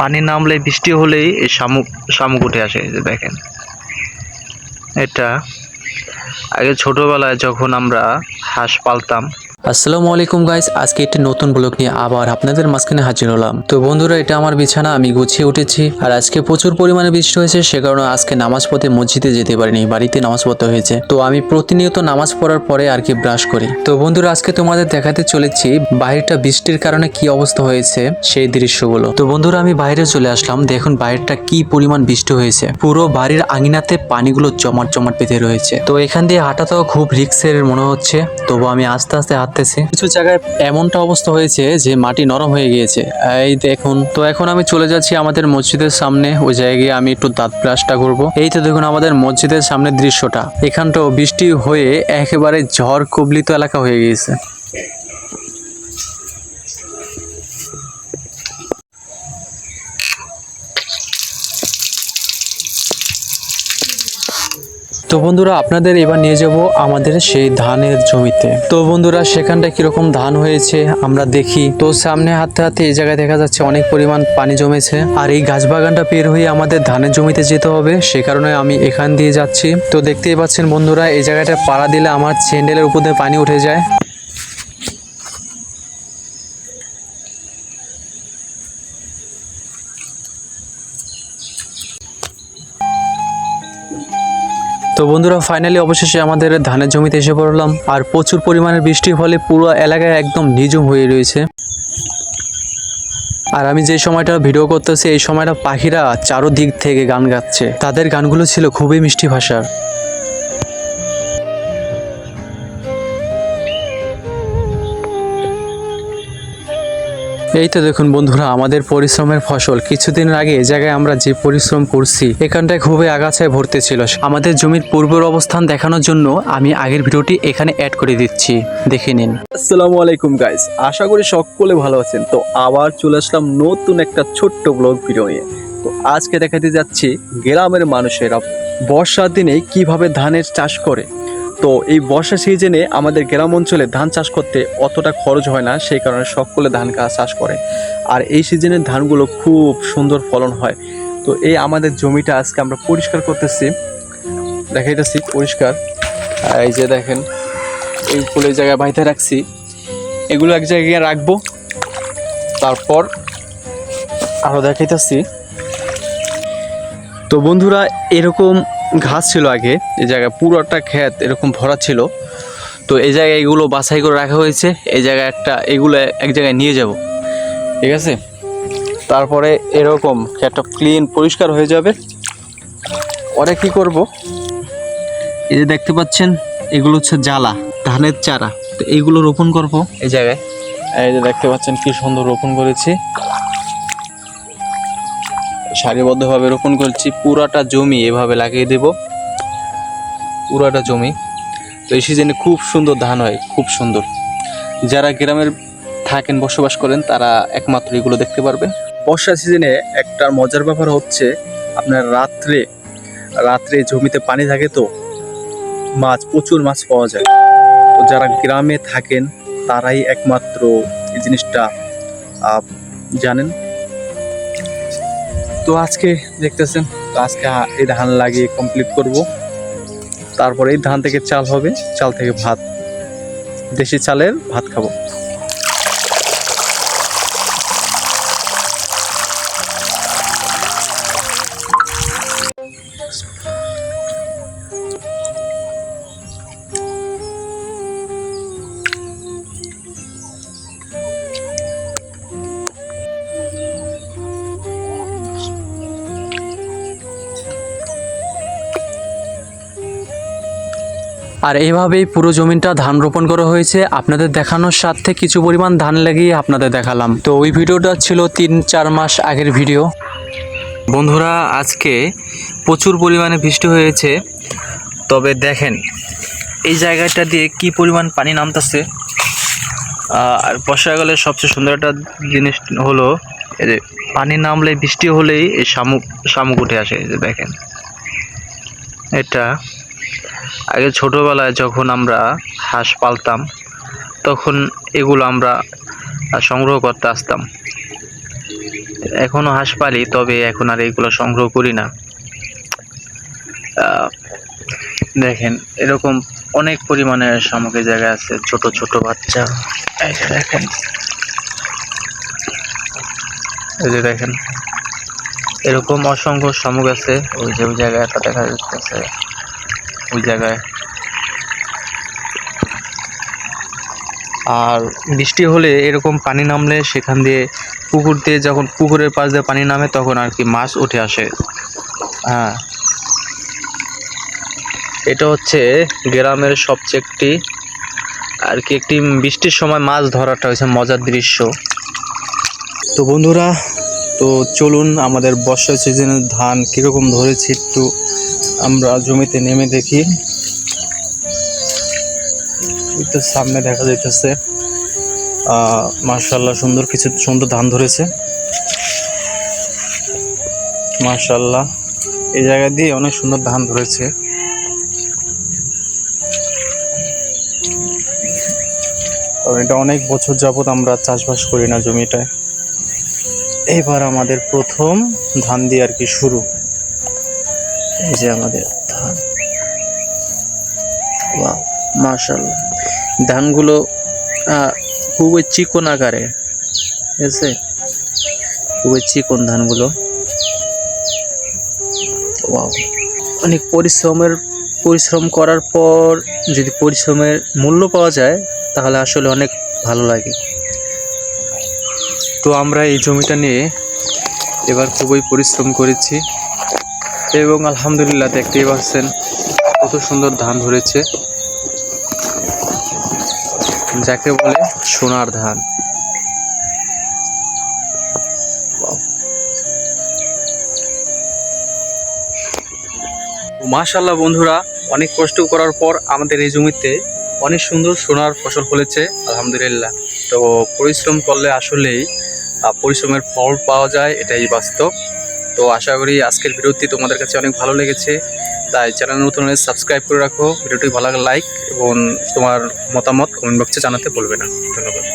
পানি নামলে, বৃষ্টি হলেই এই শামুক শামুক উঠে আসে যে দেখেন। এটা আগে ছোটোবেলায় যখন আমরা হাঁস পালতাম আসসালামু আলাইকুম গাইস, আজকে একটি নতুন ব্লগ নিয়ে আবার আপনাদের মাঝখানে হাজির হলাম। তো বন্ধুরা, এটা আমার বিছানা, আমি গুছিয়ে উঠেছি। আর আজকে প্রচুর পরিমাণে বৃষ্টি হয়েছে, সে কারণে আজকে নামাজ পড়তে মসজিদে যেতে পারিনি, বাড়িতে নামাজ পড়তে হয়েছে। তো আমি প্রতিনিয়ত নামাজ পড়ার পরে আর কি ব্রাশ করি। তো বন্ধুরা, আজকে তোমাদের দেখাতে চলেছি বাইরেটা বৃষ্টির কারণে কি অবস্থা হয়েছে সেই দৃশ্যগুলো। তো বন্ধুরা, আমি বাইরে চলে আসলাম, দেখুন বাইরেটা কি পরিমাণ বৃষ্টি হয়েছে। পুরো বাড়ির আঙিনাতে পানিগুলো জমাট জমাট বেঁধে রয়েছে। তো এখান দিয়ে হাঁটাটাও খুব রিক্সের মনে হচ্ছে। তবু আমি আস্তে আস্তে হাঁটতেছি কিছু জায়গায় এমনটা অবস্থা হয়েছে যে মাটি নরম হয়ে গিয়েছে। এই দেখুন, তো এখন আমি চলে যাচ্ছি আমাদের মসজিদের সামনে। ওই জায়গায় আমি একটু দাঁত ব্রাশটা করব। এই তো দেখুন আমাদের মসজিদের সামনে দৃশ্যটা। এখানটাও বৃষ্টি হয়ে একেবারে ঝড় কবলিত এলাকা হয়ে গিয়েছে। তো বন্ধুরা, আপনাদের এবার নিয়ে যাব আমাদের সেই ধানের জমিতে। তো বন্ধুরা সেখানটা কীরকম ধান হয়েছে আমরা দেখি। তো সামনে হাতে হাতে এই জায়গায় দেখা যাচ্ছে অনেক পরিমাণ পানি জমেছে। আর এই গাছ বাগানটা পের হয়ে আমাদের ধানের জমিতে যেতে হবে, সে কারণে আমি এখান দিয়ে যাচ্ছি। তো দেখতেই পাচ্ছেন বন্ধুরা, এই জায়গাটা পাড়া দিলে আমার স্যান্ডেলের উপর দিয়ে পানি উঠে যায়। তো বন্ধুরা ফাইনালি অবশেষে আমাদের ধানের জমিতে এসে পড়লাম। আর প্রচুর পরিমাণে বৃষ্টির ফলে পুরো এলাকায় একদম নিজুম হয়ে রয়েছে। আর আমি যে সময়টা ভিডিও করতেছি, এই সময়টা পাখিরা চারোদিক থেকে গান গাচ্ছে। তাদের গানগুলো ছিল খুবই মিষ্টি ভাষার। এই তো দেখুন বন্ধুরা, আমাদের পরিশ্রমের ফসল। কিছুদিন আগে এই জায়গায় আমরা যে পরিশ্রম করছি, এখানটায় খুবই আগাছায় ভর্তি ছিল। আমাদের জমির পূর্বের অবস্থান দেখানোর জন্য আমি আগের ভিডিওটি এখানে অ্যাড করে দিচ্ছি। দেখে নিন। আসসালামু আলাইকুম গাইস আশা করি সকলে ভালো আছেন। তো আবার চলে আসলাম নতুন একটা ছোট্ট ব্লগ ভিডিও নিয়ে। তো আজকে দেখাতে যাচ্ছি গ্রামের মানুষেরা বর্ষার দিনে কীভাবে ধানের চাষ করে। তো এই বর্ষা সিজনে আমাদের গ্রাম অঞ্চলে ধান চাষ করতে অতটা খরচ হয় না, সেই কারণে সকলে ধান চাষ করে। আর এই সিজনের ধানগুলো খুব সুন্দর ফলন হয়। তো এই আমাদের জমিটা আজকে আমরা পরিষ্কার করতেছি। দেখাইতেছি পরিষ্কার। এই যে দেখেন, এই ফুলের জায়গায় বাইতে রাখছি। এগুলো এক জায়গায় রাখব। তারপর আরও দেখাইতেছি। তো বন্ধুরা, এরকম ঘাস ছিল আগে এই জায়গায় পুরোটা ক্ষেত এরকম ভরা ছিল। তো এই জায়গায় এগুলো বাছাই করে রাখা হয়েছে, এই জায়গায় একটা, এগুলো এক জায়গায় নিয়ে যাব। ঠিক আছে? তারপরে এরকম ক্ষেতটা ক্লিন পরিষ্কার হয়ে যাবে। পরে কি করব? এই যে দেখতে পাচ্ছেন, এগুলো হচ্ছে জ্বালা, ধানের চারা। তো এইগুলো রোপণ করব। এই জায়গায়। এই যে দেখতে পাচ্ছেন কি সুন্দর রোপণ করেছি। সারিবদ্ধভাবে রোপণ করছি। পুরাটা জমি এভাবে লাগিয়ে দেব। পুরাটা জমি। তো এই সিজনে খুব সুন্দর ধান হয়, খুব সুন্দর। যারা গ্রামের থাকেন, বসবাস করেন, তারা একমাত্র এগুলো দেখতে পারবেন। বর্ষা সিজনে একটা মজার ব্যাপার হচ্ছে, আপনার রাত্রে রাত্রে জমিতে পানি থাকে তো, মাছ, প্রচুর মাছ পাওয়া যায়। তো যারা গ্রামে থাকেন, তারাই একমাত্র এই জিনিসটা জানেন। তো আজকে দেখতেছেন, তো আজকে এই ধান লাগিয়ে কমপ্লিট করব। তারপরে এই ধান থেকে চাল হবে, চাল থেকে ভাত, দেশি চালের ভাত খাব। আর এইভাবেই পুরো জমিটা ধান রোপণ করা হয়েছে। আপনাদের দেখানোর সাথে কিছু পরিমাণ ধান লাগিয়ে আপনাদের দেখালাম। তো ওই ভিডিওটা ছিল তিন চার মাস আগের ভিডিও। বন্ধুরা, আজকে প্রচুর পরিমাণে বৃষ্টি হয়েছে। তবে দেখেন, এই জায়গাটা দিয়ে কি পরিমাণ পানি নামতেছে। আর বর্ষাকালে সবচেয়ে সুন্দর একটা জিনিস হলো, এই যে পানি নামলে বৃষ্টি হলেই এই শামুক শামুক উঠে আসে, এই যে দেখেন। এটা আগে ছোটোবেলায় যখন আমরা হাঁস পালতাম, তখন এগুলো আমরা সংগ্রহ করতে আসতাম। এখনও হাঁস পালি, তবে এখন আর এগুলো সংগ্রহ করি না। দেখেন, এরকম অনেক পরিমাণে সামগ্রী জায়গা আছে, ছোট ছোট বাচ্চা। দেখেন। এই যে দেখেন। এরকম অসংখ্য শামুক আছে, ওই যে ওই জায়গায় দেখা যাচ্ছে। ওই জায়গায়। আর বৃষ্টি হলে এরকম পানি নামলে সেখান দিয়ে পুকুর দিয়ে যখন পুকুরের পাশ দিয়ে পানি নামে তখন আর কি মাছ উঠে আসে। হ্যাঁ। এটা হচ্ছে গ্রামের সবচেয়ে একটি আর কি একটি বৃষ্টির সময় মাছ ধরাটা হচ্ছে মজার দৃশ্য। তো বন্ধুরা, তো চলুন আমাদের বর্ষা সিজনের ধান কীরকম ধরেছে একটু আমরা জমিতে নেমে দেখি। তো সামনে দেখা যাইতেছে। মার্শাল্লাহ সুন্দর কিছু, সুন্দর ধান ধরেছে। মার্শাল্লাহ এই জায়গা দিয়ে অনেক সুন্দর ধান ধরেছে। তবে এটা অনেক বছর যাবত আমরা চাষবাস করি না জমিটায়। এবার আমাদের প্রথম ধান দিয়ে আর কি শুরু। এই যে আমাদের ধান। মার্শাল্লাহ ধানগুলো আহ, খুবই চিকন আকারে ঠিক আছে? খুবই চিকন ধানগুলো। ওয়াও অনেক পরিশ্রমের পরিশ্রম করার পর যদি পরিশ্রমের মূল্য পাওয়া যায় তাহলে আসলে অনেক ভালো লাগে। তো আমরা এই জমিটা নিয়ে এবার খুবই পরিশ্রম করেছি। এবং আলহামদুলিল্লাহ দেখতেই পাচ্ছেন কত সুন্দর ধান ধরেছে। যাকে বলে সোনার ধান। মাশাল্লাহ বন্ধুরা, অনেক কষ্ট করার পর আমাদের এই জমিতে অনেক সুন্দর সোনার ফসল ফলেছে, আলহামদুলিল্লাহ। তো পরিশ্রম করলে আসলেই পরিশ্রমের ফল পাওয়া যায়, এটাই বাস্তব। তো আশা করি আজকের ভিডিওটি তোমাদের কাছে অনেক ভালো লেগেছে। তাই চ্যানেল নতুন হলে সাবস্ক্রাইব করে রাখো। ভিডিওটি ভালো লাগে লাইক এবং তোমার মতামত কমেন্ট বক্সে জানাতে বলবে না। ধন্যবাদ।